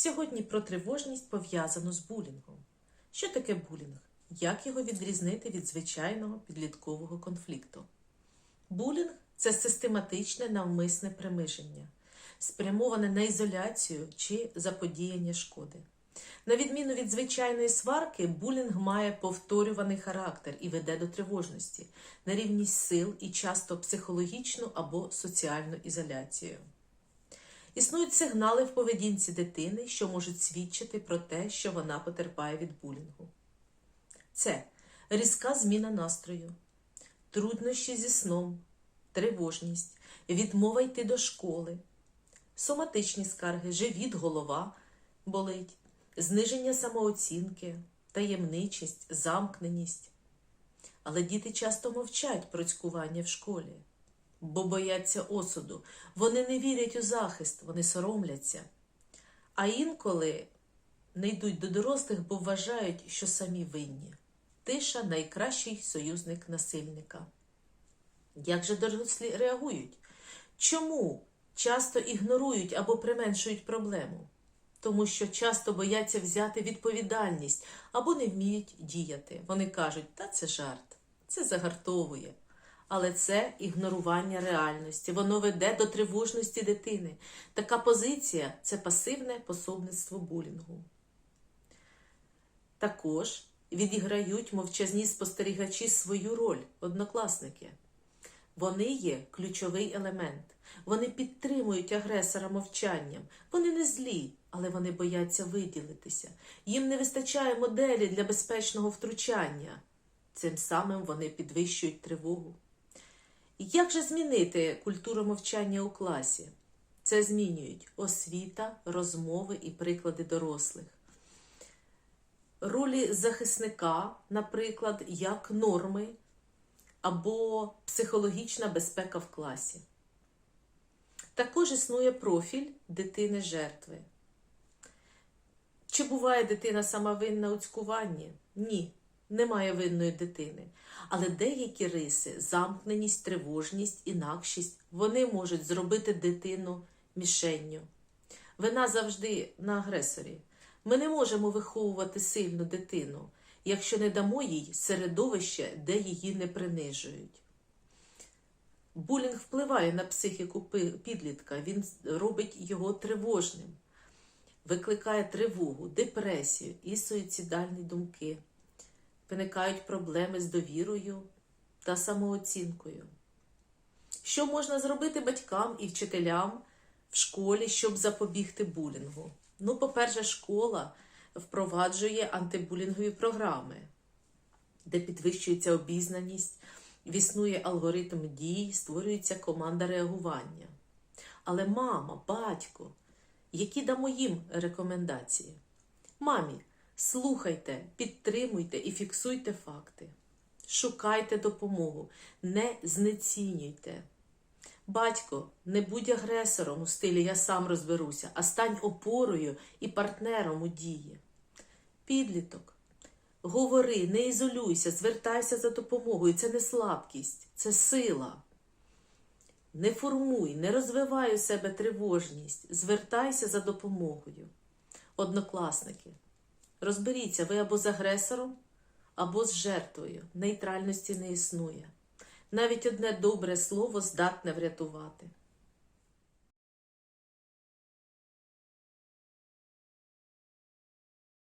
Сьогодні про тривожність пов'язану з булінгом. Що таке булінг? Як його відрізнити від звичайного підліткового конфлікту? Булінг це систематичне навмисне примиження, спрямоване на ізоляцію чи заподіяння шкоди. На відміну від звичайної сварки, булінг має повторюваний характер і веде до тривожності, нерівність сил і часто психологічну або соціальну ізоляцію. Існують сигнали в поведінці дитини, що можуть свідчити про те, що вона потерпає від булінгу. Це різка зміна настрою, труднощі зі сном, тривожність, відмова йти до школи, соматичні скарги, живіт, голова болить, зниження самооцінки, таємничість, замкненість. Але діти часто мовчать про цькування в школі, бо бояться осуду. Вони не вірять у захист, вони соромляться. А інколи не йдуть до дорослих, бо вважають, що самі винні. Тиша найкращий союзник насильника. Як же дорослі реагують? Чому часто ігнорують або применшують проблему? Тому що часто бояться взяти відповідальність або не вміють діяти. Вони кажуть, та це жарт, це загартовує. Але це ігнорування реальності, воно веде до тривожності дитини. Така позиція це пасивне пособництво булінгу. Також відіграють мовчазні спостерігачі свою роль, однокласники. Вони є ключовий елемент. Вони підтримують агресора мовчанням. Вони не злі, але вони бояться виділитися. Їм не вистачає моделі для безпечного втручання. Цим самим вони підвищують тривогу. Як же змінити культуру мовчання у класі? Це змінюють освіта, розмови і приклади дорослих. Ролі захисника, наприклад, як норми або психологічна безпека в класі. Також існує профіль дитини-жертви. Чи буває дитина сама винна у цькуванні? Ні, немає винної дитини. Але деякі риси, замкненість, тривожність, інакшість, вони можуть зробити дитину мішенню. Вина завжди на агресорі. Ми не можемо виховувати сильну дитину, якщо не дамо їй середовище, де її не принижують. Булінг впливає на психіку підлітка, він робить його тривожним, викликає тривогу, депресію і суїцидальні думки. Виникають проблеми з довірою та самооцінкою. Що можна зробити батькам і вчителям в школі, щоб запобігти булінгу? Ну, по-перше, школа впроваджує антибулінгові програми, де підвищується обізнаність, існує алгоритм дій, створюється команда реагування. Але мама, батько, які дамо їм рекомендації? Мамі, слухайте, підтримуйте і фіксуйте факти. Шукайте допомогу, не знецінюйте. Батько, не будь агресором у стилі я сам розберуся, а стань опорою і партнером у дії. Підліток, говори, не ізолюйся, звертайся за допомогою. Це не слабкість, це сила. Не формуй, не розвивай у себе тривожність, звертайся за допомогою. Однокласники, розберіться, ви або з агресором, або з жертвою. Нейтральності не існує. Навіть одне добре слово здатне врятувати.